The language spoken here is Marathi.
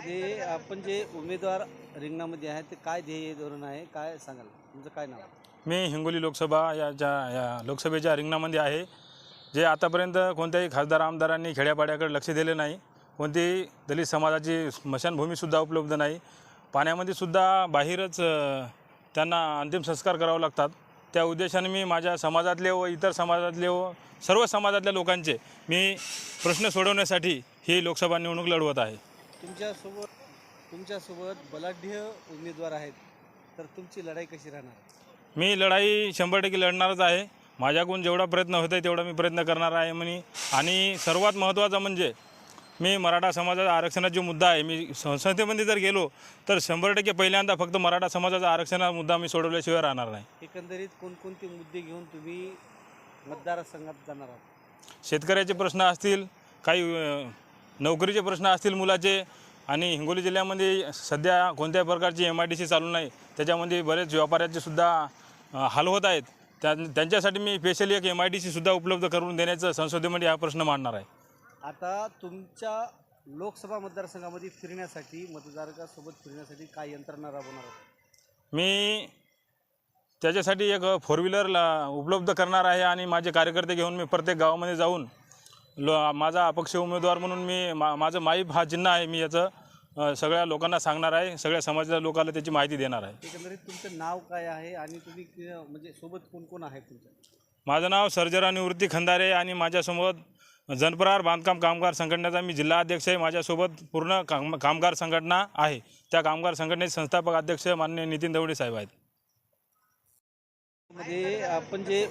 मध्ये आपण जे उमेदवार रिंगणामध्ये आहे ते काय ध्येय धोरण आहे? काय सांगाल? तुमचं काय नाव? मी हिंगोली लोकसभा या ज्या या लोकसभेच्या रिंगणामध्ये आहे. जे आतापर्यंत कोणत्याही खासदार आमदारांनी खेड्यापाड्याकडे लक्ष दिले नाही कोणतीही दलित समाजाची स्मशानभूमीसुद्धा उपलब्ध नाही पाण्यामध्ये सुद्धा बाहेरच अ, त्यांना अंतिम संस्कार करावे लागतात. त्या उद्देशाने मी माझ्या समाजातले व इतर समाजातले व सर्व समाजातल्या लोकांचे मी प्रश्न सोडवण्यासाठी ही लोकसभा निवडणूक लढवत आहे. तुमच्यासोबत तुमच्यासोबत बलाढ्य उमेदवार आहेत. तर तुमची लढाई कशी राहणार? मी लढाई शंभर टक्के लढणारच आहे. माझ्याकडून जेवढा प्रयत्न होत आहे तेवढा मी प्रयत्न करणार आहे. म्हणे आणि सर्वात महत्त्वाचा म्हणजे मी मराठा समाजाचा आरक्षणाचा जो मुद्दा आहे मी संसदेमध्ये जर गेलो तर शंभर टक्के पहिल्यांदा फक्त मराठा समाजाचा आरक्षणाचा मुद्दा मी सोडवल्याशिवाय राहणार नाही. एकंदरीत कोणकोणते मुद्दे घेऊन तुम्ही मतदारसंघात जाणार आहात? शेतकऱ्याचे प्रश्न असतील काही नोकरीचे प्रश्न असतील मुलाचे आणि हिंगोली जिल्ह्यामध्ये सध्या कोणत्याही प्रकारची एम आय डी सी चालू नाही. त्याच्यामध्ये बरेच व्यापाऱ्याचे सुद्धा हाल होत आहेत. त्या त्यांच्यासाठी मी स्पेशली एक एम आय डी सीसुद्धा उपलब्ध करून देण्याचं संसदेमध्ये हा प्रश्न मांडणार आहे. आता तुमच्या लोकसभा मतदारसंघामध्ये फिरण्यासाठी मतदारासोबत फिरण्यासाठी काय यंत्रणा राबवणार आहात? मी त्याच्यासाठी एक फोर व्हीलर उपलब्ध करणार आहे आणि माझे कार्यकर्ते घेऊन मी प्रत्येक गावामध्ये जाऊन लो माझा अपक्ष उमेदवार म्हणून मी मा माझं माईप हा चिन्ह आहे मी याचं सगळ्या लोकांना सांगणार आहे सगळ्या समाजाच्या लोकांना त्याची माहिती देणार आहे. एकंदरीत तुमचं नाव काय आहे आणि तुम्ही म्हणजे सोबत कोण कोण आहे तुमच्या? माझं नाव सर्जरा निवृत्ती खंदारे आणि माझ्यासोबत जनपरार बांधकाम कामगार संघटनेचा मी जिल्हा अध्यक्ष आहे. माझ्यासोबत पूर्ण काम कामगार संघटना आहे. त्या कामगार संघटनेचे संस्थापक अध्यक्ष माननीय नितीन दवडे साहेब आहेत. मध्ये आपण जे